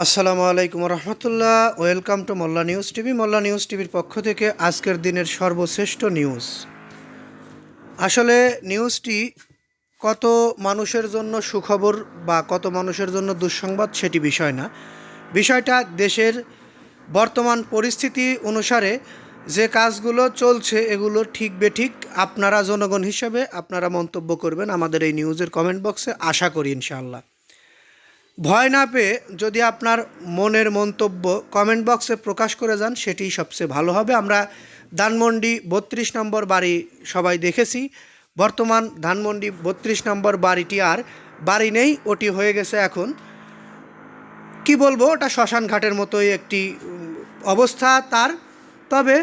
আসসালামু আলাইকুম রহমতুল্লাহ। Welcome to Molla news TV. Molla news টিভির পক্ষ থেকে আজকের দিনের সর্বশ্রেষ্ঠ নিউজ। আসলে নিউজটি কত মানুষের জন্য সুখবর বা কত মানুষের জন্য দুঃসংবাদ সেটি বিষয় না। বিষয়টা দেশের বর্তমান পরিস্থিতি অনুসারে যে কাজগুলো চলছে এগুলো ঠিক বেঠিক আপনারা জনগণ হিসাবে আপনারা মন্তব্য করবেন আমাদের এই নিউজের কমেন্ট বক্সে। আশা করি ইনশাআল্লাহ। ভয় না পেয়ে যদি আপনার মনের মন্তব্য কমেন্ট বক্সে প্রকাশ করে যান, সেটি সবচেয়ে ভালো হবে। আমরা ধানমন্ডি বত্রিশ নম্বর বাড়ি সবাই দেখেছি। বর্তমান ধানমন্ডি বত্রিশ নম্বর বাড়িটি আর বাড়ি নেই, ওটি হয়ে গেছে এখন। কি বলব, ওটা শ্মশান ঘাটের মতোই একটি অবস্থা তার। তবে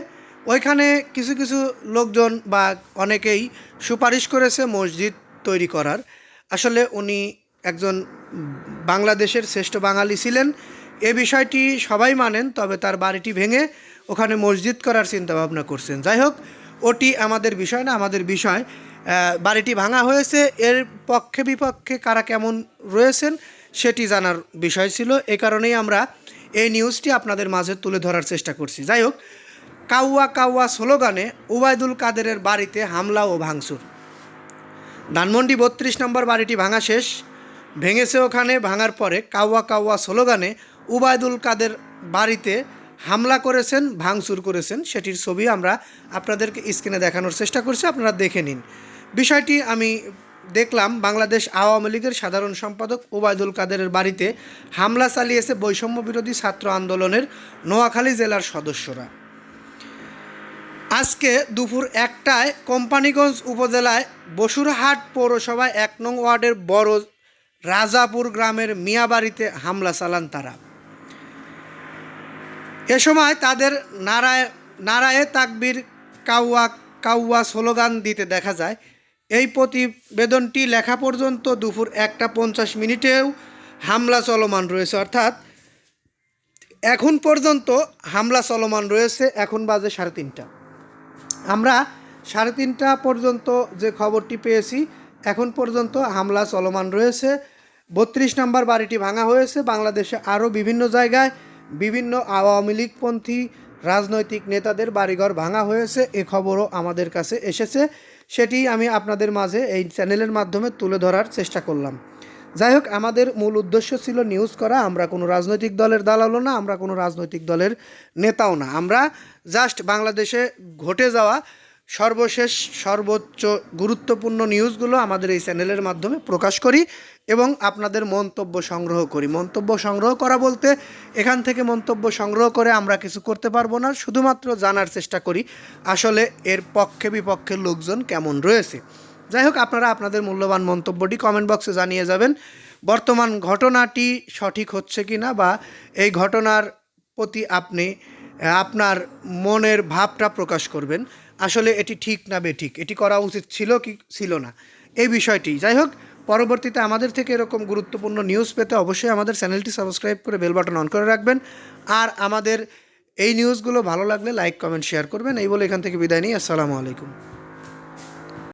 ওইখানে কিছু কিছু লোকজন বা অনেকেই সুপারিশ করেছে মসজিদ তৈরি করার। আসলে উনি একজন বাংলাদেশের শ্রেষ্ঠ বাঙালি ছিলেন। এ বিষয়টি সবাই মানেন, তবে তার বাড়িটি ভেঙে ওখানে মসজিদ করার চিন্তা ভাবনা করছেন। যাই হোক, ওটি আমাদের বিষয় না, আমাদের বিষয়। বাড়িটি ভাঙা হয়েছে, এর পক্ষে বিপক্ষে কারা কেমন রয়েছেন সেটি জানার বিষয় ছিল। এ কারণেই আমরা এই নিউজটি আপনাদের মাঝে তুলে ধরার চেষ্টা করছি। যাই হোক, কাউয়া কাউয়া স্লোগানে উবায়দুল কাদেরের বাড়িতে হামলা ও ভাঙচুর। ধানমন্ডি বত্রিশ নম্বর বাড়িটি ভাঙা শেষ। ভেঙেছে ওখানে, ভাঙার পরে কাউয়া কাওয়া স্লোগানে উবায়দুল কাদের বাড়িতে হামলা করেছেন, ভাঙচুর করেছেন, সেটির ছবি আমরা আপনাদেরকে স্ক্রিনে দেখানোর চেষ্টা করছি, আপনারা দেখে নিন। বিষয়টি আমি দেখলাম, বাংলাদেশ আওয়ামী লীগের সাধারণ সম্পাদক ওবায়দুল কাদেরের বাড়িতে হামলা চালিয়েছে বৈষম্য বিরোধী ছাত্র আন্দোলনের নোয়াখালী জেলার সদস্যরা। আজকে দুপুর একটায় কোম্পানিগঞ্জ উপজেলায় বসুরহাট পৌরসভায় এক নং ওয়ার্ডের বড় রাজাপুর গ্রামের মিয়াবাড়িতে হামলা চালান তারা। এ সময় তাদের নারায়, নারায়ে তাকবির কাউয়া কাউয়া স্লোগান দিতে দেখা যায়। এই প্রতিবেদনটি লেখা পর্যন্ত দুপুর একটা পঞ্চাশ মিনিটেও হামলা চলমান রয়েছে। অর্থাৎ এখন পর্যন্ত হামলা চলমান রয়েছে, এখন বাজে সাড়ে তিনটা। আমরা সাড়ে তিনটা পর্যন্ত যে খবরটি পেয়েছি, এখন পর্যন্ত হামলা চলমান রয়েছে। বত্রিশ নম্বর বাড়িটি ভাঙা হয়েছে। বাংলাদেশে আরও বিভিন্ন জায়গায় বিভিন্ন আওয়ামী লীগপন্থী রাজনৈতিক নেতাদের বাড়িঘর ভাঙা হয়েছে। এ খবরও আমাদের কাছে এসেছে। সেটি আমি আপনাদের মাঝে এই চ্যানেলের মাধ্যমে তুলে ধরার চেষ্টা করলাম। যাই হোক, আমাদের মূল উদ্দেশ্য ছিল নিউজ করা। আমরা কোনো রাজনৈতিক দলের দালালও না, আমরা কোনো রাজনৈতিক দলের নেতাও না। আমরা জাস্ট বাংলাদেশে ঘটে যাওয়া সর্বশেষ, সর্বোচ্চ, গুরুত্বপূর্ণ নিউজগুলো আমাদের এই চ্যানেলের মাধ্যমে প্রকাশ করি এবং আপনাদের মন্তব্য সংগ্রহ করি। মন্তব্য সংগ্রহ করা বলতে এখান থেকে মন্তব্য সংগ্রহ করে আমরা কিছু করতে পারব না, শুধুমাত্র জানার চেষ্টা করি আসলে এর পক্ষে বিপক্ষে লোকজন কেমন রয়েছে। যাই হোক, আপনারা আপনাদের মূল্যবান মন্তব্যটি কমেন্ট বক্সে জানিয়ে যাবেন, বর্তমান ঘটনাটি সঠিক হচ্ছে কি না বা এই ঘটনার প্রতি আপনি আপনার মনের ভাবটা প্রকাশ করবেন। আসলে এটি ঠিক না বেঠিক। এটি করা উচিত ছিল কি ছিল না। এই বিষয়টি। যাই হোক, পরবর্তীতে আমাদের থেকে এরকম গুরুত্বপূর্ণ নিউজ পেতে অবশ্যই আমাদের চ্যানেলটি সাবস্ক্রাইব করে বেল বাটন অন করে রাখবেন। আর আমাদের এই নিউজগুলো ভালো লাগলে লাইক কমেন্ট শেয়ার করবেন। এই বলে এখান থেকে বিদায় নিই। আসসালামু আলাইকুম।